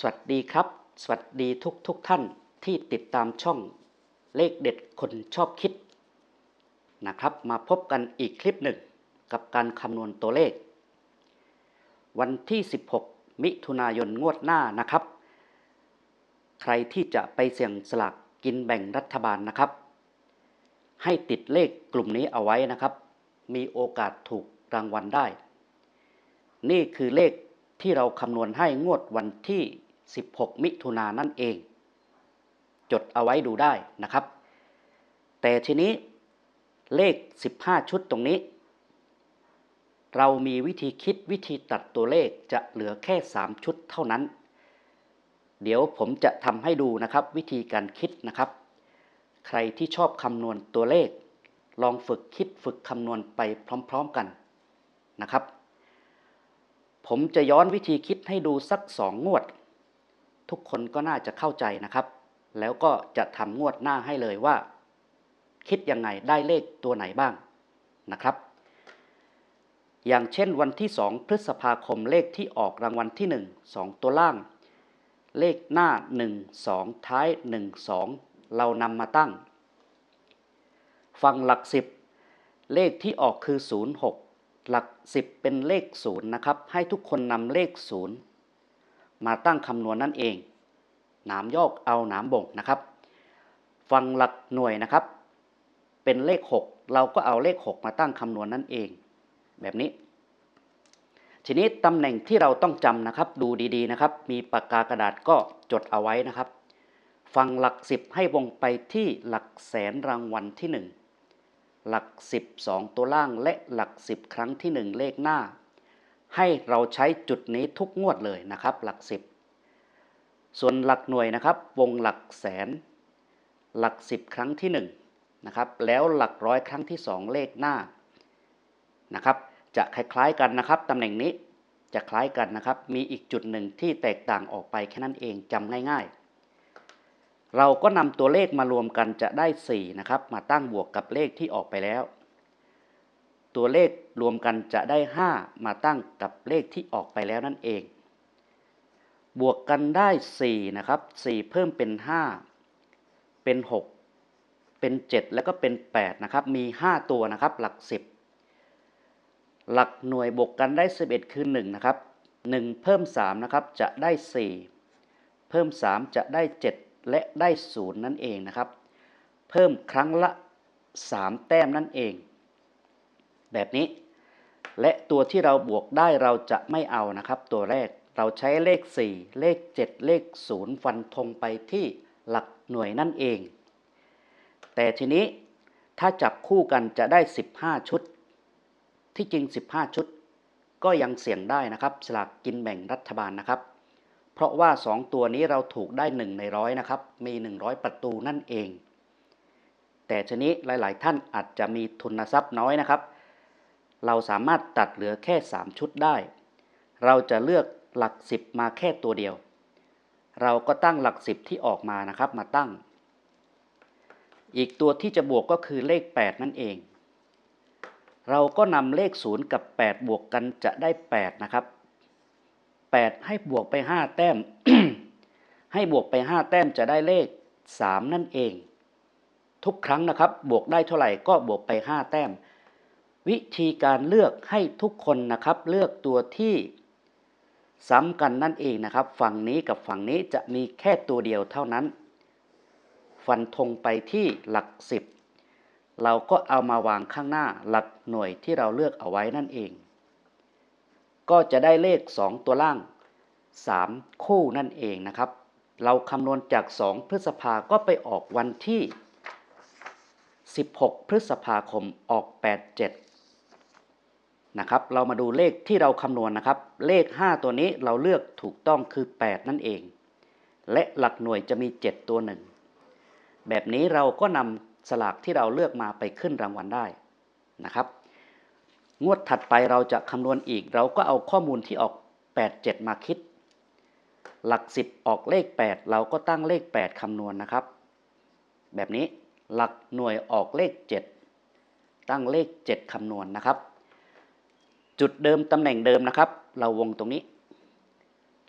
สวัสดีครับ สวัสดีทุกทุกท่านที่ติดตามช่องเลขเด็ดคนชอบคิดนะครับ มาพบกันอีกคลิปหนึ่งกับการคำนวณตัวเลข วันที่ 16 มิถุนายนงวดหน้านะครับ ใครที่จะไปเสี่ยงสลากกินแบ่งรัฐบาลนะครับ ให้ติดเลขกลุ่มนี้เอาไว้นะครับ มีโอกาสถูกรางวัลได้ นี่คือเลขที่เราคำนวณให้งวดวันที่ 16 มิถุนายนนั่นเอง จดเอาไว้ดูได้นะครับ แต่ทีนี้เลข 15 ชุดตรงนี้ เรามีวิธีคิดวิธีตัดตัวเลขจะเหลือแค่ 3 ชุดเท่านั้น เดี๋ยวผมจะทำให้ดูนะครับ วิธีการคิดนะครับ ใครที่ชอบคำนวณตัวเลข ลองฝึกคิดฝึกคำนวณไปพร้อม ๆกันนะครับผมจะย้อนวิธีคิดให้ดูสักสองงวด ทุกคนก็น่าจะเข้าใจนะครับ แล้วก็จะทำงวดหน้าให้เลยว่า คิดยังไงได้เลขตัวไหนบ้างนะครับ อย่างเช่นวันที่ 2 พฤษภาคมเลขที่ออกรางวัลที่ 1 2 ตัวล่าง เลขหน้า 1 2 ท้าย 1 2 เรานำมาตั้ง ฟังหลัก 10 เลขที่ออกคือ 06 หลัก 10 เป็นเลข 0 นะครับ ให้ทุกคนนำเลข 0 มาตั้งคำนวณนั่นเอง หนามยอกเอาหนามบ่งนะครับ ฟังหลักหน่วยนะครับ เป็นเลข 6 เราก็เอาเลข 6 มาตั้งคำนวณนั่นเอง แบบนี้ ทีนี้ตำแหน่งที่เราต้องจำนะครับ ดูดีๆนะครับ มีปากกากระดาษก็จดเอาไว้นะครับฟังหลัก 10 ให้วงไปที่หลักแสนรางวัลที่ 1 หลัก 12 ตัวล่างและหลัก 10 ครั้งที่ 1 เลขหน้า ให้เราใช้จุดนี้ทุกงวดเลยนะครับ หลัก 10 ส่วนหลักหน่วยนะครับ วงหลักแสน หลัก 10 ครั้งที่1นะครับแล้วหลักร้อยครั้งที่ 2 เลขหน้านะครับจะคล้ายๆกันนะครับตำแหน่งนี้จะคล้ายกันนะครับ มีอีกจุดหนึ่งที่แตกต่างออกไปแค่นั้นเองจำง่ายๆ เราก็นำตัวเลขมารวมกันจะได้ 4 นะครับ มาตั้งบวกกับเลขที่ออกไปแล้ว ตัวเลข รวมกันจะได้ 5 มาตั้งกับเลขที่ออกไปแล้วนั่นเอง บวกกันได้4นะครับ4เพิ่มเป็น 5 เป็น 6 เป็น 7 แล้วก็เป็น8นะครับมี 5 ตัวนะครับหลัก 10 หลักหน่วยบวกกันได้ 11 คือ1นะครับ1 เพิ่ม3นะครับจะได้ 4 เพิ่ม 3 จะได้ 7 และได้ 0 นั่นเองนะครับ เพิ่มครั้งละ 3 แต้มนั่นเอง แบบนี้ และตัวที่เราบวกได้เราจะไม่เอานะครับ ตัวแรกเราใช้เลข 4 เลข 7 เลข 0 ฟันธงไปที่หลักหน่วยนั่นเอง แต่ทีนี้ถ้าจับคู่กันจะได้ 15 ชุด ที่จริง 15 ชุด ก็ยังเสี่ยงได้นะครับ สลากกินแบ่งรัฐบาลนะครับ เพราะว่า 2 ตัวนี้เราถูกได้ 1 ในร้อยนะครับ มี 100 ประตูนั่นเอง แต่ทีนี้หลาย ๆ ท่านอาจจะมีทุนทรัพย์น้อยนะครับ เราสามารถตัดเหลือแค่ 3 ชุดได้ เราจะเลือกหลัก 10 มาแค่ตัวเดียว เราก็ตั้งหลัก 10 ที่ออกมานะครับมาตั้ง อีกตัวที่จะบวกก็คือเลข 8 นั่นเอง เราก็นำเลข 0 กับ 8 บวกกันจะได้ 8 นะครับ 8 ให้บวกไป 5 แต้ม ให้บวกไป 5 แต้มจะได้เลข 3 นั่นเอง ทุกครั้งนะครับบวกได้เท่าไหร่ก็บวกไป 5 แต้ม วิธีการเลือกให้ทุกคนนะครับเลือกตัวที่ซ้ำกันนั่นเองนะครับ ฝั่งนี้กับฝั่งนี้จะมีแค่ตัวเดียวเท่านั้น ฟันธงไปที่หลัก 10 เราก็เอามาวางข้างหน้าหลักหน่วยที่เราเลือกเอาไว้นั่นเอง ก็จะได้เลข 2 ตัวล่าง 3 คู่นั่นเองนะครับ เราคำนวณจาก 2 พฤษภาก็ไปออกวันที่ 16 พฤษภาคมออก 87 นะครับ เรามาดูเลขที่เราคำนวณนะครับ เลข 5 ตัวนี้เราเลือกถูกต้องคือ 8 นั่นเอง และหลักหน่วยจะมี 7 ตัวหนึ่ง แบบนี้เราก็นำสลากที่เราเลือกมาไปขึ้นรางวัลได้นะครับ งวดถัดไปเราจะคำนวณอีก เราก็เอาข้อมูลที่ออก 8 7 มาคิด หลัก 10 ออกเลข 8 เราก็ตั้งเลข 8คำนวณนะครับ แบบนี้หลักหน่วยออกเลข 7 ตั้งเลข 7คำนวณนะครับ จุดเดิมตำแหน่งเดิมนะครับ เราวงตรงนี้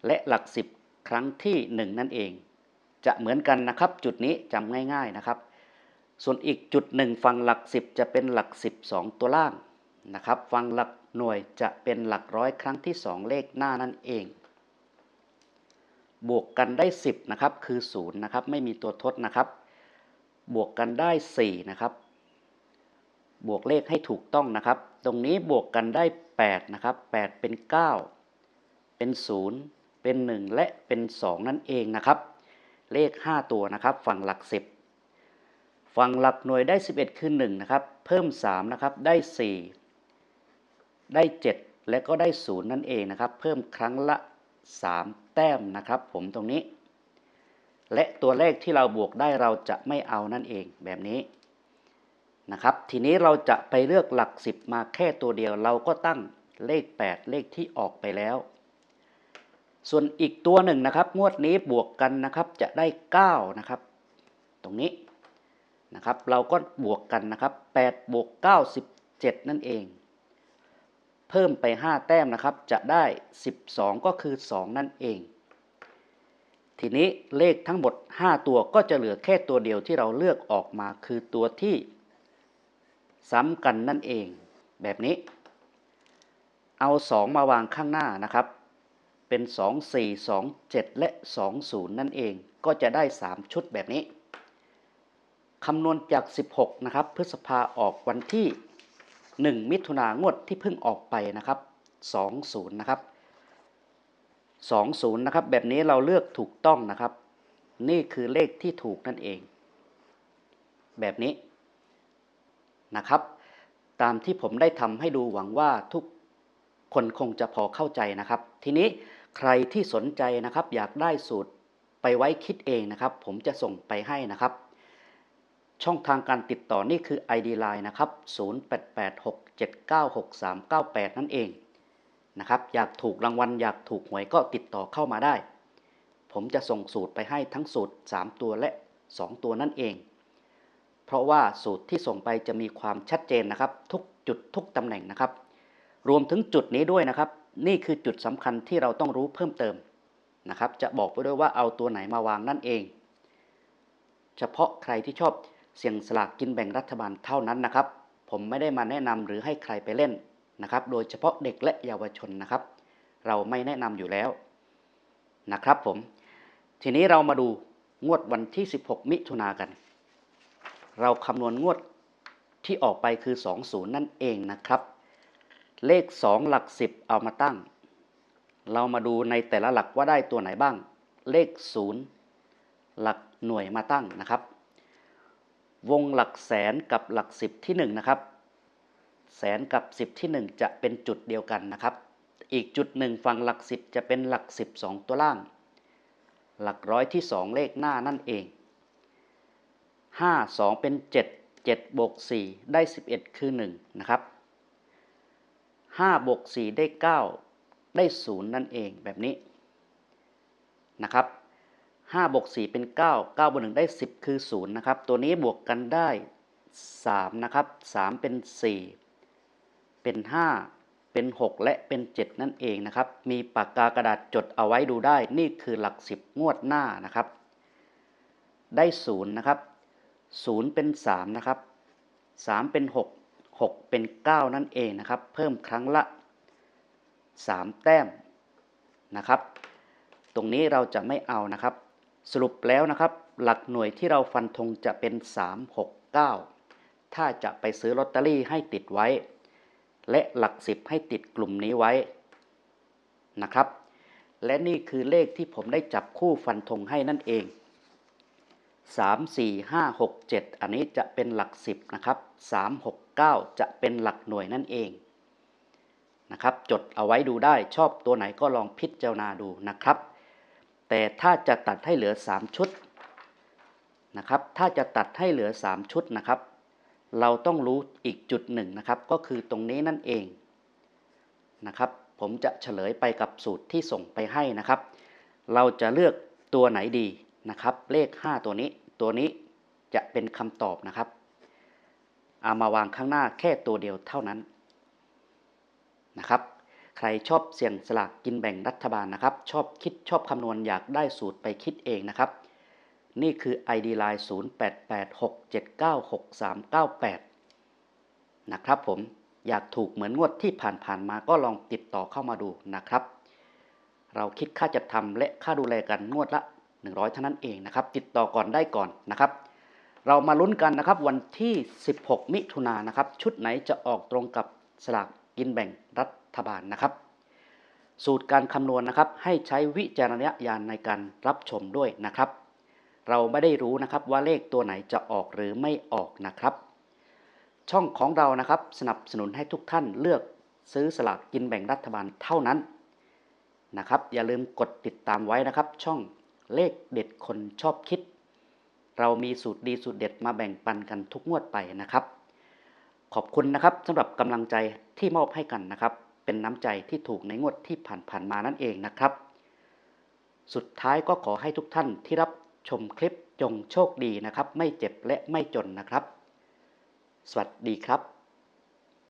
และหลัก 10 ครั้งที่ 1 นั่นเอง จะเหมือนกันนะครับ จุดนี้จำง่ายๆนะครับ ส่วนอีกจุดหนึ่งฝั่งหลัก 10 จะเป็นหลัก 12 ตัวล่างนะครับฝั่งหลักหน่วยจะเป็นหลักร้อยครั้งที่ 2 เลขหน้านั่นเอง บวกกันได้ 10นะครับคือ0นะครับไม่มีตัวทดนะครับ บวกกันได้ 4 นะครับ บวกเลขให้ถูกต้องนะครับ ตรงนี้บวกกันได้ 8นะครับ8 เป็น 9 เป็น 0 เป็น 1 และเป็น 2 นั่นเองนะครับ เลข 5 ตัวนะครับ ฝั่งหลัก 10 ฝั่งหลักหน่วยได้ 11 คือ1นะครับ เพิ่ม 3 นะครับ ได้ 4 ได้ 7 และก็ได้ 0 นั่นเองนะครับ เพิ่มครั้งละ 3 แต้มนะครับ ผมตรงนี้ และตัวเลขที่เราบวกได้เราจะไม่เอานั่นเองแบบนี้ นะครับ ทีนี้เราจะไปเลือกหลัก 10 มาแค่ตัวเดียว เราก็ตั้งเลข 8 เลขที่ออกไปแล้ว ส่วนอีกตัวหนึ่งนะครับ งวดนี้บวกกันนะครับจะได้ 9 นะครับ ตรงนี้นะครับ เราก็บวกกันนะครับ8บวก9 17 นั่นเอง เพิ่มไป 5 แต้มนะครับ จะได้ 12 ก็คือ 2 นั่นเอง ทีนี้เลขทั้งหมด 5 ตัวก็จะเหลือแค่ตัวเดียวที่เราเลือกออกมาคือตัวที่ ซ้ำกันนั่นเอง แบบนี้ เอา 2 มาวางข้างหน้านะครับ เป็น 2 4 2 7 และ 2 0 นั่นเอง ก็จะได้ 3 ชุดแบบนี้คำนวณจาก 16 นะครับ พฤษภาออกวันที่ 1 มิถุนางวดที่เพิ่งออกไปนะครับ 20 นะครับ 20 นะครับ แบบนี้เราเลือกถูกต้องนะครับ นี่คือเลขที่ถูกนั่นเอง แบบนี้ นะครับ ตามที่ผมได้ทำให้ดูหวังว่าทุกคนคงจะพอเข้าใจนะครับ ทีนี้ใครที่สนใจนะครับ อยากได้สูตรไปไว้คิดเองนะครับ ผมจะส่งไปให้นะครับ ช่องทางการติดต่อนี่คือ ID Line นะครับ 0886796398 นั่นเองนะครับ อยากถูกรางวัลอยากถูกหวยก็ติดต่อเข้ามาได้ ผมจะส่งสูตรไปให้ทั้งสูตร 3 ตัวและ 2 ตัวนั่นเอง เพราะว่าสูตรที่ส่งไปจะมีความชัดเจนนะครับ ทุกจุดทุกตำแหน่งนะครับ รวมถึงจุดนี้ด้วยนะครับ นี่คือจุดสำคัญที่เราต้องรู้เพิ่มเติมนะครับ จะบอกไปด้วยว่าเอาตัวไหนมาวางนั่นเอง เฉพาะใครที่ชอบเสี่ยงสลากกินแบ่งรัฐบาลเท่านั้นนะครับ ผมไม่ได้มาแนะนำหรือให้ใครไปเล่นนะครับ โดยเฉพาะเด็กและเยาวชนนะครับ เราไม่แนะนำอยู่แล้วนะครับผม ทีนี้เรามาดูงวดวันที่ 16 มิถุนากัน เราคำนวณงวดที่ออกไปคือ 20 นั่นเองนะครับ เลข 2 หลัก 10 เอามาตั้ง เรามาดูในแต่ละหลักว่าได้ตัวไหนบ้าง เลข 0 หลักหน่วยมาตั้งนะครับ วงหลักแสนกับหลัก 10 ที่ 1 นะครับ แสนกับ 10 ที่ 1 จะเป็นจุดเดียวกันนะครับ อีกจุดหนึ่งฝั่งหลัก 10 จะเป็นหลัก 12 ตัวล่าง หลักร้อยที่ 2 เลขหน้านั่นเอง 5 2 เป็น 7 7บวก4ได้ 11 คือ 1 นะครับ5บวก4ได้ 9 ได้ 0 นั่นเองแบบนี้นะครับ5บวก4เป็น 9 9บวก1ได้ 10 คือ 0 นะครับ ตัวนี้บวกกันได้ 3 นะครับ 3 เป็น 4 เป็น 5 เป็น 6 และเป็น 7 นั่นเองนะครับ มีปากกากระดาษจดเอาไว้ดูได้ นี่คือหลัก 10 งวดหน้านะครับ ได้ 0 นะครับ 0เป็น3นะครับ3เป็น6 6เป็น9นั่นเองนะครับ เพิ่มครั้งละ3แต้มนะครับ ตรงนี้เราจะไม่เอานะครับ สรุปแล้วนะครับ หลักหน่วยที่เราฟันธงจะเป็น 3 6 9 ถ้าจะไปซื้อลอตเตอรี่ให้ติดไว้ และหลัก 10 ให้ติดกลุ่มนี้ไว้นะครับ และนี่คือเลขที่ผมได้จับคู่ฟันธงให้นั่นเอง 3 4 5 6 7 อันนี้จะเป็นหลัก 10 นะครับ 3 6 9 จะเป็นหลักหน่วยนั่นเองนะครับ จดเอาไว้ดูได้ชอบตัวไหนก็ลองพิจารณาดูนะครับ แต่ถ้าจะตัดให้เหลือ 3 ชุดนะครับ ถ้าจะตัดให้เหลือ 3 ชุดนะครับ เราต้องรู้อีกจุดหนึ่งนะครับ ก็คือตรงนี้นั่นเองนะครับ ผมจะเฉลยไปกับสูตรที่ส่งไปให้นะครับ เราจะเลือกตัวไหนดี นะครับ เลข 5 ตัวนี้ตัวนี้จะเป็นคำตอบนะครับเอามาวางข้างหน้าแค่ตัวเดียวเท่านั้นนะครับ ใครชอบเสี่ยงสลากกินแบ่งรัฐบาลนะครับ ชอบคิดชอบคำนวณอยากได้สูตรไปคิดเองนะครับ นี่คือ ID Line 0886796398 นะครับผมอยากถูกเหมือนงวดที่ผ่านๆมาก็ลองติดต่อเข้ามาดูนะครับ เราคิดค่าจัดทำและค่าดูแลกันงวดละ 100 เท่านั้นเองนะครับ ติดต่อก่อนได้ก่อนนะครับ เรามาลุ้นกันนะครับวันที่ 16 มิถุนายนนะครับ ชุดไหนจะออกตรงกับสลากกินแบ่งรัฐบาลนะครับ สูตรการคำนวณนะครับ ให้ใช้วิจารณญาณในการรับชมด้วยนะครับ เราไม่ได้รู้นะครับว่าเลขตัวไหนจะออกหรือไม่ออกนะครับ ช่องของเรานะครับสนับสนุนให้ทุกท่านเลือกซื้อสลากกินแบ่งรัฐบาลเท่านั้นนะครับอย่าลืมกดติดตามไว้นะครับ ช่อง เลขเด็ดคนชอบคิด เรามีสูตรดีสูตรเด็ดมาแบ่งปันกันทุกงวดไปนะครับ ขอบคุณนะครับสำหรับกำลังใจที่มอบให้กันนะครับ เป็นน้ำใจที่ถูกในงวดที่ผ่านๆมานั่นเองนะครับ สุดท้ายก็ขอให้ทุกท่านที่รับชมคลิปจงโชคดีนะครับ ไม่เจ็บและไม่จนนะครับ สวัสดีครับ